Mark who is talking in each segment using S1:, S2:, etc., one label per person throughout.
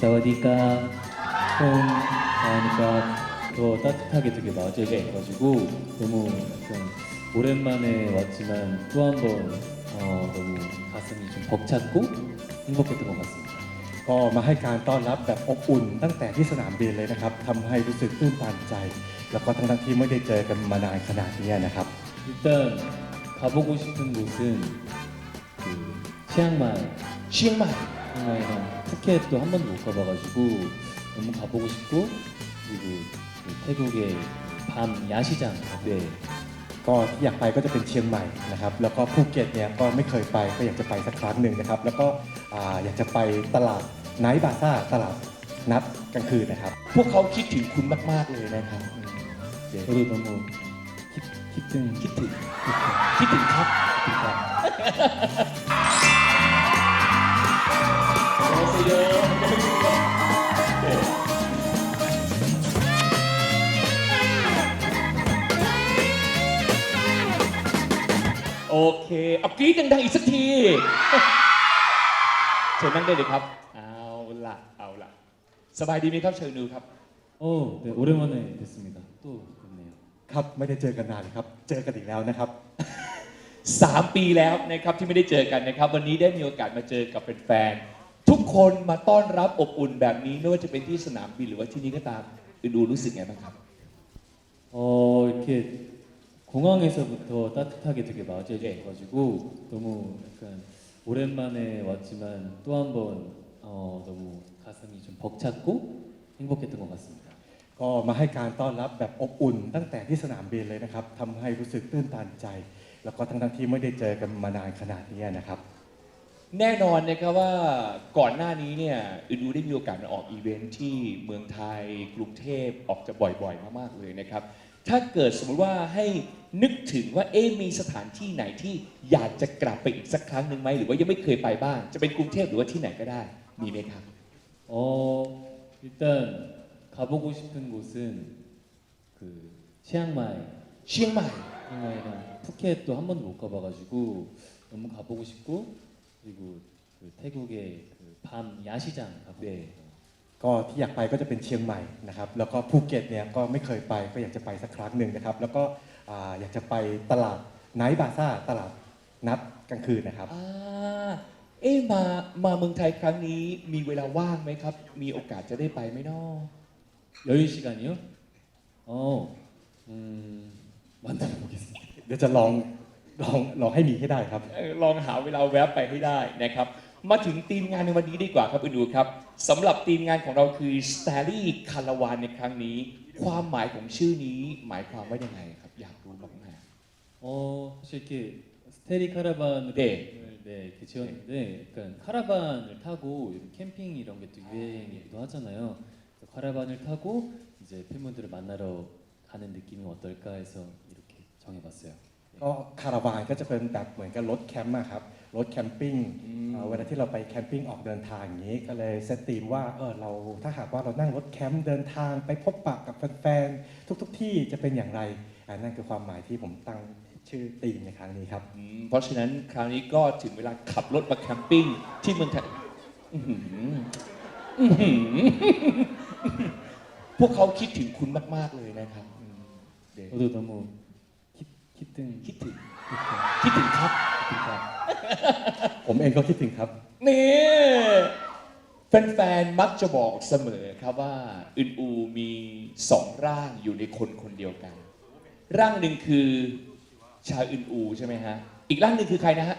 S1: 사와디카 처음 나오니까 더 따뜻하게 되게 맞이해가지고 너무 약간 오랜만에 왔지만 또 한 번 어, 너무 가슴이 좀 벅찼고 행복했던 것 같습니다.
S2: ก็มาให้การต้อนรับแบบอบอุ่น ตั้งแต่ที่สนามบินเลยนะครับทำให้รู้สึกตื้นตันใจ แล้วก็ทั้งๆที่ไม่ได้เจอกันมานานขนาดนี้นะครับ
S1: 일단 가보고 싶은 곳은 그 치앙마이,
S3: เชียงใหม่
S1: 치앙마이랑 푸켓도 한 번도 못 가봐가지고 너무 가보고 싶고 그리고 그 태국의 밤 야시장 네
S2: ก็ที่อยากไปก็จะเป็นเชียงใหม่นะครับ แล้วก็ภูเก็ตเนี่ยก็ไม่เคยไปก็อยากจะไปสักครั้งหนึ่งนะครับ แล้วก็อ่าอยากจะไปตลาดไนท์บาซ่าตลาดนัดกลางคืนนะครับ
S3: พวกเขาคิดถึงคุณมาก ๆ เลยนะครับอืมเดี๋ ยว
S1: 저도 너무 힙, 힙등
S3: คิดถึง คิดถึงครับ
S1: 힙합
S3: โอเค เอากรี๊ดดังๆอีกสักที เชิญนั่งได้เลยครับ เอาละเอาละสบายดีไหมครับเชิญนูครับ
S1: 어, 네, 오랜만에 뵙습니다. 또 뵙네요.
S2: ครับไม่ได้เจอกันนานครับ เจอกันอีกแล้วนะครับ
S3: 3 ปีแล้วนะครับที่ไม่ได้เจอกันนะครับ วันนี้ได้มีโอกาสมาเจอกับแฟนๆทุกคนมาต้อนรับอบอุ่นแบบนี้ไม่ว่าจะเป็นที่สนามบินหรือว่าที่นี่ก็ตามดูรู้สึกไงบ้างครับ
S1: 어, 이렇게 공항에서부터 따뜻하게 되게 맞이해줘가지고 너무 약간 오랜만에 왔지만 또 한 번 어, 너무 가슴이 좀 벅찼고 행복했던 것 같습니다.
S2: ก็มาให้การต้อนรับแบบอบอุ่น ตั้งแต่ที่สนามบินเลยนะครับทำให้รู้สึกตื้นตันใจ แล้วก็ทั้งทั้งที่ไม่ได้เจอกันมานานขนาดนี้นะครับ
S3: แน่นอนนะครับว่าก่อนหน้านี้เนี่ยอินูได้มีโอกาสมาออกอีเวนท์ที่เมืองไทยกรุงเทพออกจะบ่อยๆมากๆเลยนะครับ ถ้าเกิดสมมติว่าให้นึกถึงว่าเอ๊มีสถานที่ไหนที่อยากจะกลับไปอีกสักครั้งหนึ่งไหมหรือว่ายังไม่เคยไปบ้าง จะเป็นกรุงเทพหรือว่าที่ไหนก็ได้มีไหมครับ
S1: อ๋อร์ 가보고 싶은 곳은 그 치앙마이,
S3: เชียงใหม่
S1: 치앙마이랑 푸켓도 한 번도 못 가봐가지고 너무 가보고 싶고 그리고 그 태국의 그 밤 야시장 가고
S3: 네.
S2: ก็ที่อยากไปก็จะเป็นเชียงใหม่นะครับ แล้วก็ภูเก็ตเนี่ยก็ไม่เคยไปก็อยากจะไปสักครั้งหนึ่งนะครับ แล้วก็อ่าอยากจะไปตลาดไนท์บาซ่าตลาดนัดกลางคืนนะครับ
S3: อ่าเอ๊ะมามาเมืองไทยครั้งนี้มีเวลาว่างไหมครับ มีโอกาสจะได้ไปไหมเนาะ
S1: 여유 시간이요? 어, 음, 만들어 보겠습니다.
S2: เดี๋ยวจะลองลองลองให้มีให้ได้ครับ
S3: เอ่อลองหาเวลาแวะไปให้ได้นะครับ มาถึงทีมงานในวันนี้ดีกว่าครับคุณดูครับสำหรับทีมงานของเราคือ s t a r y คาราวานในครั้งนี้ ความหมายของชื่อนี้หมายความว่ายังไงครับ อยากรู้มาก
S1: 어, 사실 이렇게 스테리 카라반을
S3: 네.
S1: 네, 이렇게 지었는데 약간 카라반을 타고 이런 캠핑 이런 게 또 유행이기도 하잖아요. 그래서 카라반을 타고 이제 팬분들을 만나러 가는 느낌이 어떨까 해서 이렇게 정해봤어요.
S2: ก็คาราวานก็จะเป็นแบบเหมือนกับรถแคมป์อะครับรถแคมปิ้ง
S3: อืม
S2: เอ่อเวลาที่เราไปแคมปิ้งออกเดินทางอย่างนี้ ก็เลยเซตธีมว่าเออเราถ้าหากว่าเรานั่งรถแคมป์เดินทางไปพบปะกับแฟนๆทุกๆที่จะเป็นอย่างไรอันนั่นคือความหมายที่ผมตั้งชื่อธีมในครั้งนี้ครับ
S3: ๆอืมเพราะฉะนั้นคราวนี้ก็ถึงเวลาขับรถมาแคมปิ้งที่เมืองไทยอื้อหืออื้อหือ พวกเขาคิดถึงคุณมากๆเลยนะครับอืมเดี๋ยว
S1: 저도 너무 힙, 힙등
S3: คิดถึง
S1: 힙합
S3: คิดถึงครับ
S1: 힙합
S2: ผมเองก็คิดถึงครับ
S3: นี่แฟนๆ มักจะบอกเสมอครับว่าอึนอูมีสองร่างอยู่ในคนคนเดียวกัน ร่างหนึ่งคือชาวอึนอูใช่ไหมฮะ อีกร่างหนึ่งคือใครนะฮะ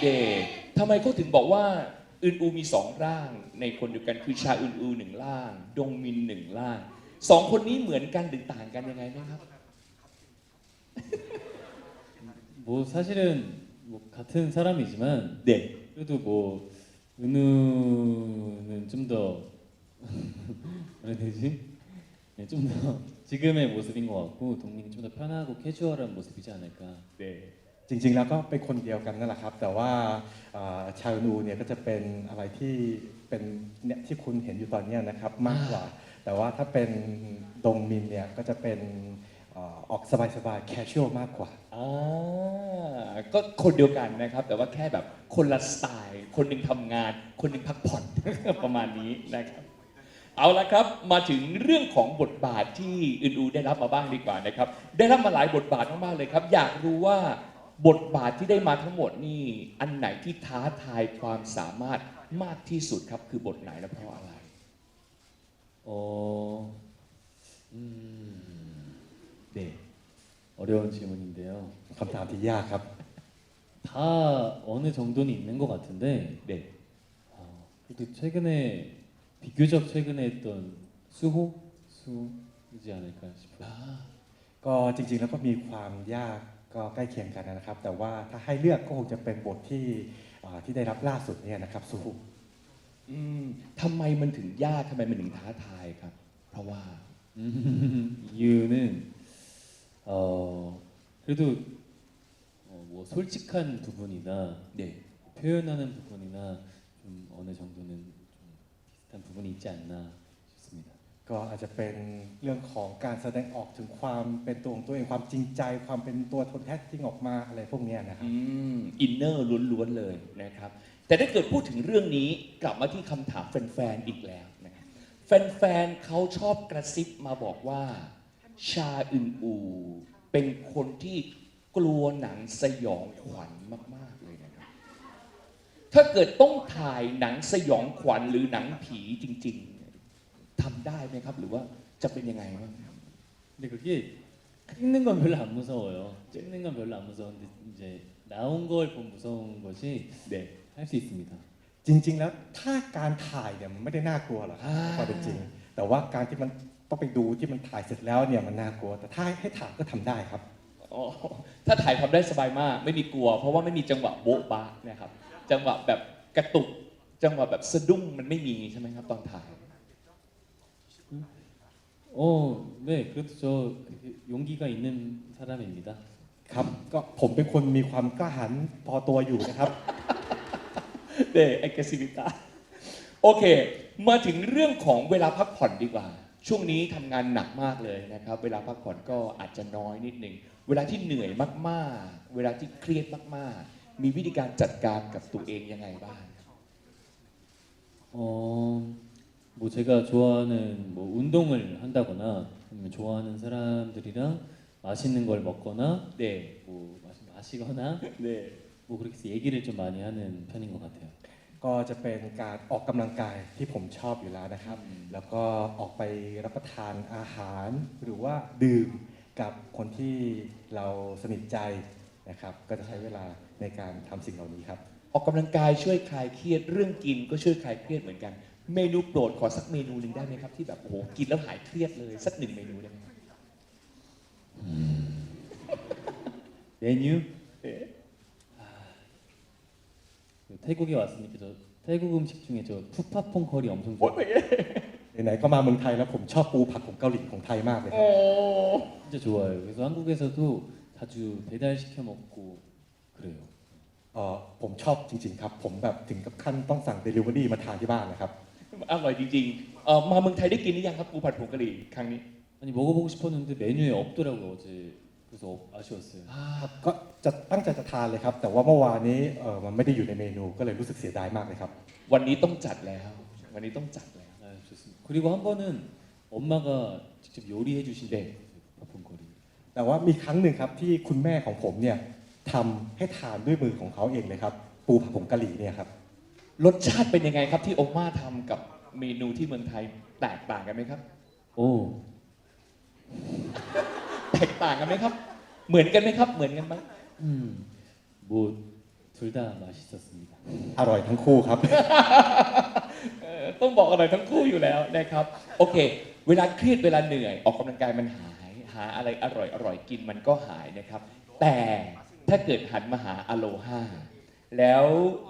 S3: เดชทำไมเขาถึงบอกว่า อึนอูมีสองร่างในคนเดียวกัน คือชาอึนอูหนึ่งร่าง ดงมินหนึ่งร่างสองคนนี้เหมือนกันหรือต่างกันยังไงไหมครับ
S1: 뭐 사실은 뭐 같은 사람이지만
S3: เด็ก
S1: 그래도 뭐 은우는 좀 더 뭐라 해야 되지? 네, 좀 더 지금의 모습인 것 같고 동민이 좀 더 편하고 캐주얼한 모습이지 않을까.
S3: เด็ก
S2: จริงๆแล้วก็เป็นคนเดียวกันนั่นแหละครับ แต่ว่าชาวนูเนี่ยก็จะเป็นอะไรที่เป็นเนี่ยที่คุณเห็นอยู่ตอนเนี้ยนะครับมากกว่า แต่ว่าถ้าเป็นดงมินเนี่ยก็จะเป็นอ่าออกสบายๆ casual มากกว่า
S3: อ่าก็คนเดียวกันนะครับ แต่ว่าแค่แบบคนละสไตล์ คนหนึ่งทำงาน คนหนึ่งพักผ่อน ประมาณนี้นะครับ เอาละครับมาถึงเรื่องของบทบาทที่อื่นๆได้รับมาบ้างดีกว่านะครับ ได้รับมาหลายบทบาทมากๆเลยครับ อยากรู้ว่า บทบาทที่ได้มาทั้งหมดนี่อันไหนที่ท้าทายความสามารถมากที่สุดครับ คือบทไหนและเพราะอะไร
S1: 어, 음, 네, 어려운 질문인데요.
S2: คำถามที่ยากครับ
S1: 다 어느 정도는 있는 것 같은데,
S3: เด็ก
S1: 어, 그래도 최근에 비교적 최근에 했던 수호 수이지 않을까 싶어요.
S2: ก็จริงๆ แล้วก็มีความยาก ก็ใกล้เคียงกันนะครับ แต่ว่าถ้าให้เลือกก็คงจะเป็นบทที่อ่าที่ได้รับล่าสุดเนี่ยนะครับสู้
S3: อืมทำไมมันถึงยากทำไมมันถึงท้าทายครับ เพราะว่า
S1: 음, 이유는 어, 그래도 어, 뭐 솔직한 부분이나
S3: เด็ก
S1: 표현하는 부분이나 좀 어느 정도는 좀 비슷한 부분이 있지 않나 싶습니다.
S2: ก็อาจจะเป็นเรื่องของการแสดงออกถึงความเป็นตัวของตัวเองความจริงใจ ความเป็นตัวตนแท้จริงออกมาอะไรพวกเนี้ยนะครับ
S3: อินเนอร์ล้วนๆเลยนะครับ แต่ถ้าเกิดพูดถึงเรื่องนี้กลับมาที่คำถามแฟนๆอีกแล้วนะครับแฟนๆเขาชอบกระซิบมาบอกว่า ชาอึนอู เป็นคนที่กลัวหนังสยองขวัญมากๆเลยนะครับ ถ้าเกิดต้องถ่ายหนังสยองขวัญหรือหนังผีจริง ๆ ทำได้ไหมครับ หรือว่าจะเป็นยังไงบ้าง
S1: 근데 그게 찍는 건 별로 안 무서워요. 찍는 건 별로 안 무서운데 이제 나온 걸 보면 무서운 것이
S3: เด็ก
S1: 할 수 있습니다.
S2: จริง ๆ แล้วถ้าการถ่ายเนี่ยมันไม่ได้น่ากลัวหรอกครับ
S3: อ่า
S2: ความเป็นจริง แต่ว่าการที่มันต้องไปดูที่มันถ่ายเสร็จแล้วเนี่ยมันน่ากลัว แต่ถ้าให้ถ่ายก็ทำได้ครับ
S3: อ๋อถ้าถ่ายทำได้สบายมาก ไม่มีกลัว เพราะว่าไม่มีจังหวะโบ๊ะบะนะครับ จังหวะแบบกระตุก จังหวะแบบสะดุ้งมันไม่มีใช่ไหมครับตอนถ่าย
S1: 어, 네, 그래도 저 되게 용기가 있는 사람입니다.
S2: ครับก็ผมเป็นคนมีความกล้าหาญพอตัวอยู่นะครับ
S3: เดเอ็กซิวิตาโอเค มาถึงเรื่องของเวลาพักผ่อนดีกว่า ช่วงนี้ทำงานหนักมากเลยนะครับ เวลาพักผ่อนก็อาจจะน้อยนิดหนึ่ง เวลาที่เหนื่อยมากๆ เวลาที่เครียดมากๆ มีวิธีการจัดการกับตัวเองยังไงบ้าง
S1: 어, 뭐 제가 좋아하는 뭐 운동을 한다거나 아니면 좋아하는 사람들이랑 맛있는 걸 먹거나
S3: เด
S1: 뭐 마시- 마시거나
S3: เด
S1: 뭐 그렇게 해서 얘기를 좀 많이 하는 편인 것 같아요.
S2: ก็จะเป็นการออกกำลังกายที่ผมชอบอยู่แล้วนะครับ แล้วก็ออกไปรับประทานอาหาร หรือว่าดื่มกับคนที่เราสนิทใจนะครับ ก็จะใช้เวลาในการทำสิ่งเหล่านี้ครับ
S3: ออกกำลังกายช่วยคลายเครียดเรื่องกินก็ช่วยคลายเครียดเหมือนกัน เมนูโปรดขอสักเมนูหนึ่งได้ไหมครับ ที่แบบโอ้โหกินแล้วหายเครียดเลยสักหนึ่งเมนูได้ไหมครับ
S1: 메뉴?
S3: 네.
S1: 아, 그 태국에 왔으니까 저 태국 음식 중에 저 푸파퐁 커리 엄청
S3: โอ๊ย
S1: 좋아해요.
S2: ไหนๆก็มาเมืองไทยแล้วผมชอบปูผัดของเกาหลีของไทยมากเลยค
S3: โอ้
S2: รับ
S1: 진짜 좋아해요. 그래서 한국에서도 자주 배달 시켜 먹고 그래요.
S2: เอ่อผมชอบจริงๆครับ ผมแบบถึงกับขั้นต้องสั่งเดลิเวอรี่มาทานที่บ้านนะครับ
S3: อร่อยจริงๆเอ่อมาเมืองไทยได้กินหรือยังครับปูผัดผงกะหรี่ครั้งนี้
S1: 아니 먹어보고 싶었는데 메뉴에 없더라고요 어제. 그래서 아쉬웠어요.
S2: ครับก็จะตั้งใจจะทานเลยครับ แต่ว่าเมื่อวานนี้เออมันไม่ได้อยู่ในเมนูก็เลยรู้สึกเสียดายมากเลยครับ
S3: วันนี้ต้องจัดแล้ว วันนี้ต้องจัดแล้ว
S1: 아, 좋습니다. 그리고 한 번은 엄마가 직접 요리해 주신
S3: 네.
S1: 네. 푸파퐁 커리.
S2: แต่ว่ามีครั้งหนึ่งครับที่คุณแม่ของผมเนี่ยทำให้ทานด้วยมือของเขาเองเลยครับ ปูผัดผงกะหรี่เนี่ยครับ
S3: รสชาติเป็นยังไงครับที่โอม่าทำกับเมนูที่เมืองไทยแตกต่างกันไหมครับ
S1: 오,
S3: แตกต่างกันไหมครับ เหมือนกันไหมครับ เหมือนกันไหม
S1: 음, 뭐 둘 다 맛있었습니다.
S2: อร่อยทั้งคู่ครับ
S3: เออต้องบอกอะไรทั้งคู่อยู่แล้วนะครับ โอเค เวลาเครียดเวลาเหนื่อย ออกกำลังกายมันหาย หาอะไรอร่อยอร่อยกินมันก็หายนะครับ แต่ถ้าเกิดหันมาหาอโลฮา แล้ว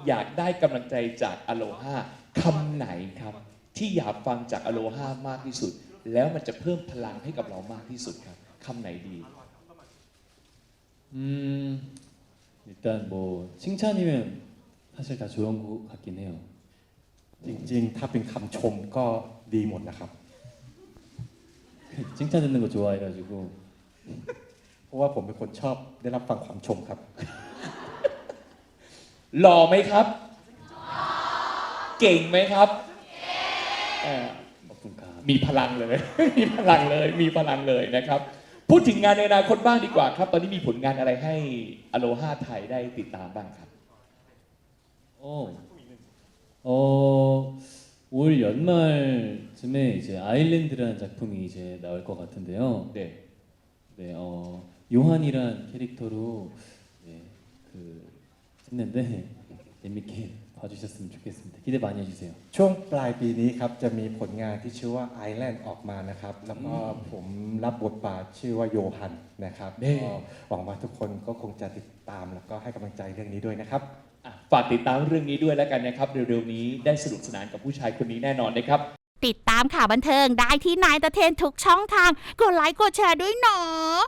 S3: อยากได้กำลังใจจากอโลฮาคำไหนครับ ที่อยากฟังจากอโลฮามากที่สุด แล้วมันจะเพิ่มพลังให้กับเรามากที่สุดครับคำไหนดี
S1: 음, 일단 뭐 칭찬이면 사실 다 좋은 것 같긴 해요.
S2: จริงๆ ถ้าเป็นคำชมก็ดีหมดนะครับ
S1: 칭찬 듣는 거 좋아해가지고
S2: เพราะว่าผมเป็นคนชอบได้รับฟังความชมครับ
S3: หล่อไหมครับ เก่งไหมครับเอ่อ
S1: ขอบคุณครับ
S3: มีพลังเลย มีพลังเลย มีพลังเลยนะครับ พูดถึงงานในอนาคตบ้างดีกว่าครับ ตอนนี้มีผลงานอะไรให้อโลฮาไทยได้ติดตามบ้างครับ
S1: 어, 어, 올 연말쯤에 이제 아일랜드라는 작품이 이제 나올 것 같은데요.
S3: 네.
S1: 네, 어, 요한이란 캐릭터로 네, 그 찍는데 재밌게 봐주셨으면 좋겠습니다. 기대 많이 해주세요.
S2: ช่วงปลายปีนี้ครับจะมีผลงานที่ชื่อว่า Island ออกมานะครับ แล้วก็ผมรับบทบาทชื่อว่าโยฮันนะครับ
S3: นี่
S2: ก็หวังว่าทุกคนก็คงจะติดตามแล้วก็ให้กำลังใจเรื่องนี้ด้วยนะครับ
S3: อ่ะฝากติดตามเรื่องนี้ด้วยแล้วกันนะครับ เร็วๆนี้ได้สนุกสนานกับผู้ชายคนนี้แน่นอนนะครับ
S4: ติดตามข่าวบันเทิงได้ที่นายตะเทนทุกช่องทาง กดไลค์กดแชร์ด้วยเนาะ